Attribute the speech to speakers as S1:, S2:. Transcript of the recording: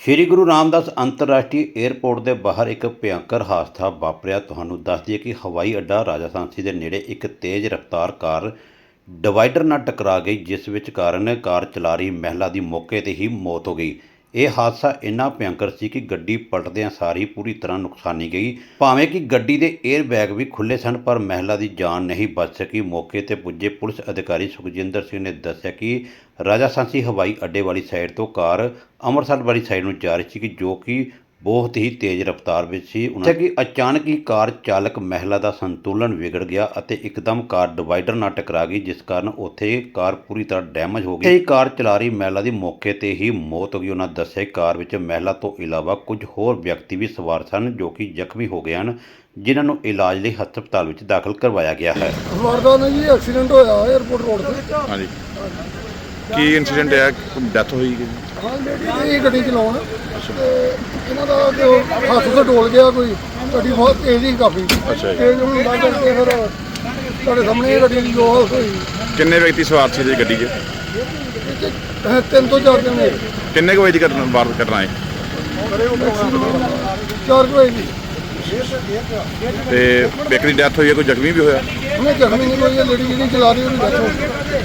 S1: ਸ਼੍ਰੀ ਗੁਰੂ ਰਾਮਦਾਸ ਅੰਤਰਰਾਸ਼ਟਰੀ ਏਅਰਪੋਰਟ ਦੇ ਬਾਹਰ ਇੱਕ ਭਿਅੰਕਰ ਹਾਦਸਾ ਵਾਪਰਿਆ। ਤੁਹਾਨੂੰ ਦੱਸ ਦਈਏ ਕਿ ਹਵਾਈ ਅੱਡਾ ਰਾਜਾ ਸਾਂਸੀ ਦੇ ਨੇੜੇ ਇੱਕ ਤੇਜ਼ ਰਫ਼ਤਾਰ ਕਾਰ ਡਿਵਾਈਡਰ ਨਾਲ ਟਕਰਾ ਗਈ, ਜਿਸ ਵਿੱਚ ਕਾਰਨ ਕਾਰ ਚਲਾ ਰਹੀ ਮਹਿਲਾ ਦੀ ਮੌਕੇ ਤੇ ਹੀ ਮੌਤ ਹੋ ਗਈ। ਇਹ ਹਾਦਸਾ ਇੰਨਾ ਭਿਅੰਕਰ ਸੀ ਕਿ ਗੱਡੀ ਪਲਟਦਿਆਂ ਸਾਰ ਹੀ ਪੂਰੀ ਤਰ੍ਹਾਂ ਨੁਕਸਾਨੀ ਗਈ। ਭਾਵੇਂ ਕਿ ਗੱਡੀ ਦੇ 에ਅਰ ਬੈਗ ਵੀ ਖੁੱਲੇ ਸਨ, ਪਰ ਮਹਿਲਾ ਦੀ ਜਾਨ ਨਹੀਂ ਬਚ ਸਕੀ। ਮੌਕੇ ਤੇ ਪੁੱਜੇ ਪੁਲਿਸ ਅਧਿਕਾਰੀ ਸੁਖਜਿੰਦਰ ਸਿੰਘ ਨੇ ਦੱਸਿਆ ਕਿ ਰਾਜਾ ਸਾਂਸੀ ਹਵਾਈ ਅੱਡੇ ਵਾਲੀ ਸਾਈਡ ਤੋਂ ਕਾਰ ਅੰਮ੍ਰਿਤਸਰ ਵਾਲੀ ਸਾਈਡ ਨੂੰ ਜਾ ਰਹੀ ਸੀ ਕਿ ਜੋ ਕਿ ਬਹੁਤ ਹੀ ਤੇਜ਼ ਰਫ਼ਤਾਰ ਵਿੱਚ ਸੀ। ਉਹਨਾਂ ਕਿ ਅਚਾਨਕ ਹੀ ਕਾਰ ਚਾਲਕ ਮਹਿਲਾ ਦਾ ਸੰਤੁਲਨ ਵਿਗੜ ਗਿਆ ਅਤੇ ਇੱਕਦਮ ਕਾਰ ਡਿਵਾਈਡਰ ਨਾਲ ਟਕਰਾ ਗਈ ਜਿਸ ਕਾਰਨ ਉੱਥੇ ਕਾਰ ਪੂਰੀ ਤਰ੍ਹਾਂ ਡੈਮੇਜ ਹੋ ਗਈ। ਇਹ ਕਾਰ ਚਲਾ ਰਹੀ ਮਹਿਲਾ ਦੀ ਮੌਕੇ ਤੇ ਹੀ ਮੌਤ ਹੋ ਗਈ। ਉਹਨਾਂ ਦੱਸਿਆ ਕਾਰ ਵਿੱਚ ਮਹਿਲਾ ਤੋਂ ਇਲਾਵਾ ਕੁਝ ਹੋਰ ਵਿਅਕਤੀ ਵੀ ਸਵਾਰ ਸਨ ਜੋ ਕਿ ਜ਼ਖਮੀ ਹੋ ਗਏ ਹਨ ਜਿਨ੍ਹਾਂ ਨੂੰ ਇਲਾਜ ਲਈ ਹਸਪਤਾਲ ਵਿੱਚ ਦਾਖਲ ਕਰਵਾਇਆ ਗਿਆ ਹੈ।
S2: ਵਾਰਦਾਤ ਨਾਲ ਜੀ ਐਕਸੀਡੈਂਟ ਹੋਇਆ 에어ਪੋਰਟ ਰੋਡ ਤੇ।
S3: ਹਾਂਜੀ। ਕੀ ਇਨਸੀਡੈਂਟ ਹੈ ਡੈਥ ਹੋਈ ਕਿ
S2: ਇਹ ਗੱਡੀ ਚਲਾਉਣ। ਤੇ ਇਹਨਾਂ ਦਾ ਜੋ ਹੱਥ ਤੋਂ ਡੋਲ ਗਿਆ ਕੋਈ। ਗੱਡੀ ਬਹੁਤ ਤੇਜ਼ ਸੀ ਕਾਫੀ।
S3: ਅੱਛਾ ਜੀ।
S2: ਤੇਜ਼ ਹੋਣ ਲੱਗ ਕਰਕੇ ਫਿਰ ਤੁਹਾਡੇ ਸਾਹਮਣੇ ਇਹ ਗੱਡੀ ਦੀ ਜੋ ਹਾਲਤ ਹੋਈ
S3: ਕਿੰਨੇ ਵਿਅਕਤੀ ਸਵਾਰ ਸੀ ਜੀ ਗੱਡੀ 'ਚ?
S2: ਇਹ 'ਚ, ਅਹ, ਤਿੰਨ ਤੋਂ ਚਾਰ ਜਣੇ।
S3: ਕਿੰਨੇ ਕੁ ਵਜੇ ਘਟਨਾ ਵਾਰ ਕਰਨਾ ਹੈ?
S2: ਚਾਰ ਕੁ ਵਜੇ ਦੀ।
S3: ਤੇ ਵਿਅਕਤੀ ਡੈਥ ਹੋਈ ਹੈ ਕੋਈ ਜ਼ਖਮੀ ਵੀ ਹੋਇਆ?
S2: ਉਹਨੇ ਜ਼ਖਮੀ ਨਹੀਂ ਕੋਈ ਲੇਡੀ ਜਿਹੜੀ ਚਲਾ ਰਹੀ ਹੋ ਗਈ।